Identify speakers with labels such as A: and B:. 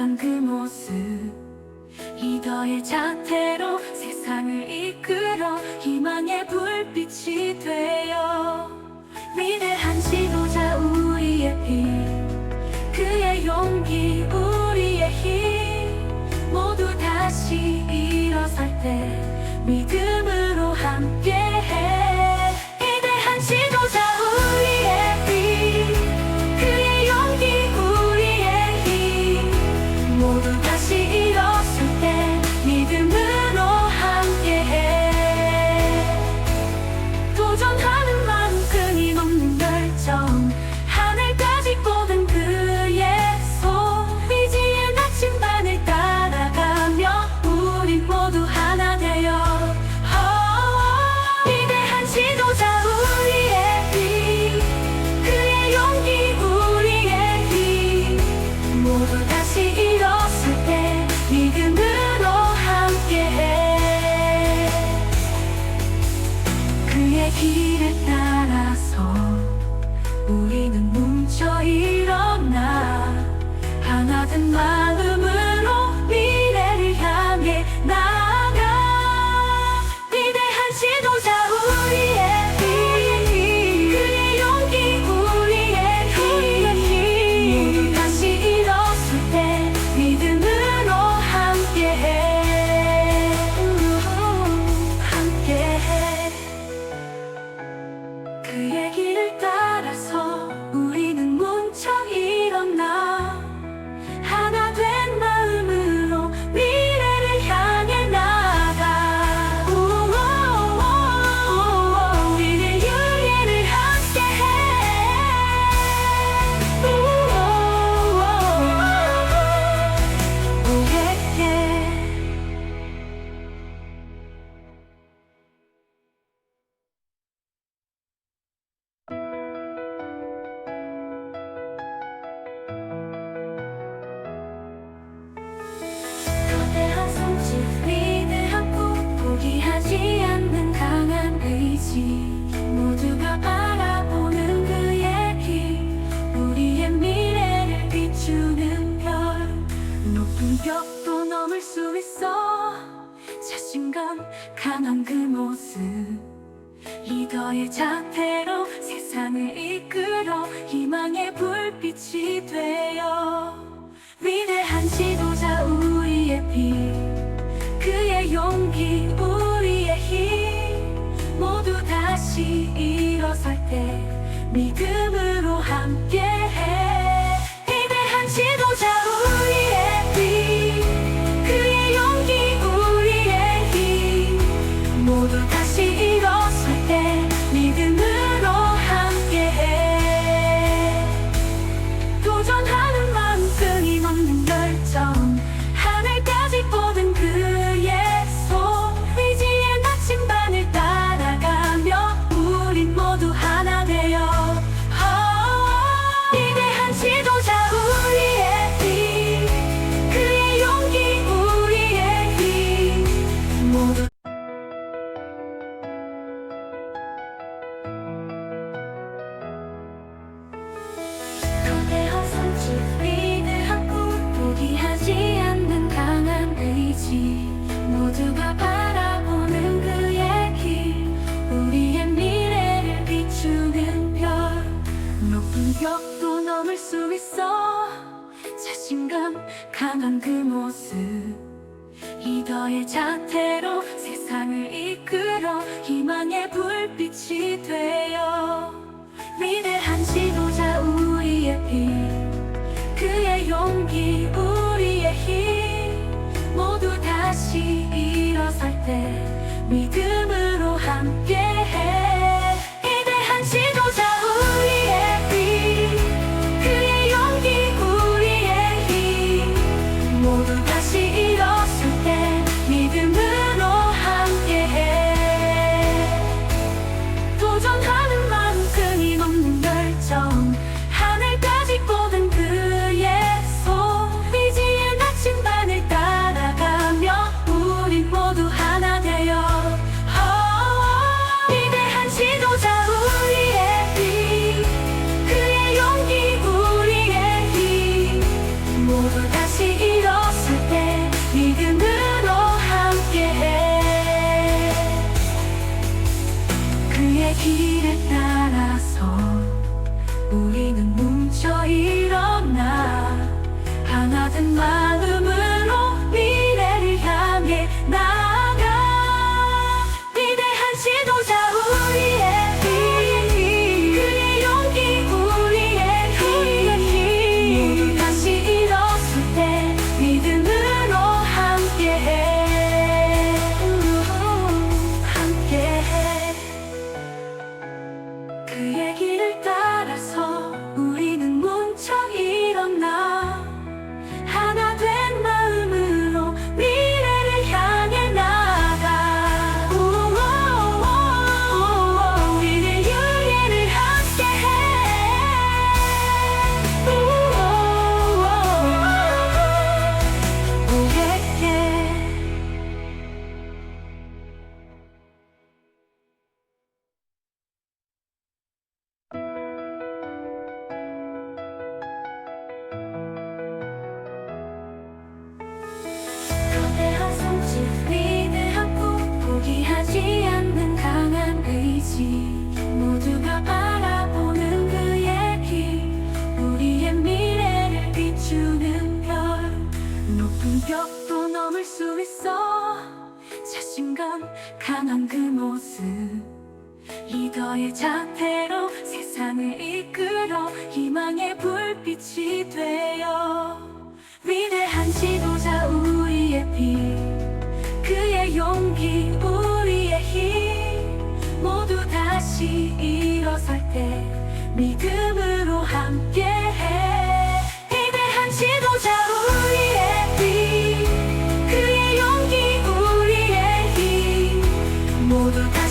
A: 사랑한 그 모습. 리더의 자태로 세상을 이끌어 희망의 불빛이 되어 미래한 지도자 우리의 빛 그의 용기 우리의 힘 모두 다시 일어설 때 건강 강한 그 모습. 리더의 자태로 세상을 이끌어 희망의 불빛이 되어 위대한 지도자 우리의 빛. 그의 용기 우리의 힘. 모두 다시 일어설 때 믿음으로 함께해. 세상을 이끌어 희망의 불빛이 되어 미래한 지도자 우리의 빛 그의 용기 우리의 힘 모두 다시 일어설 때 빛이 모두가 바라보는 그의 길 우리의 미래를 비추는 별. 높은 벽도 넘을 수 있어. 자신감 강한 그 모습. 리더의 자태로 세상을 이끌어 희망의 불빛이 되어 위대한 지도자 우리의 빛. 그의 용기 때 믿음으로 함께해. 위대한 지도자 우리의 빛. 그의 용기 우리의 힘. 모두 다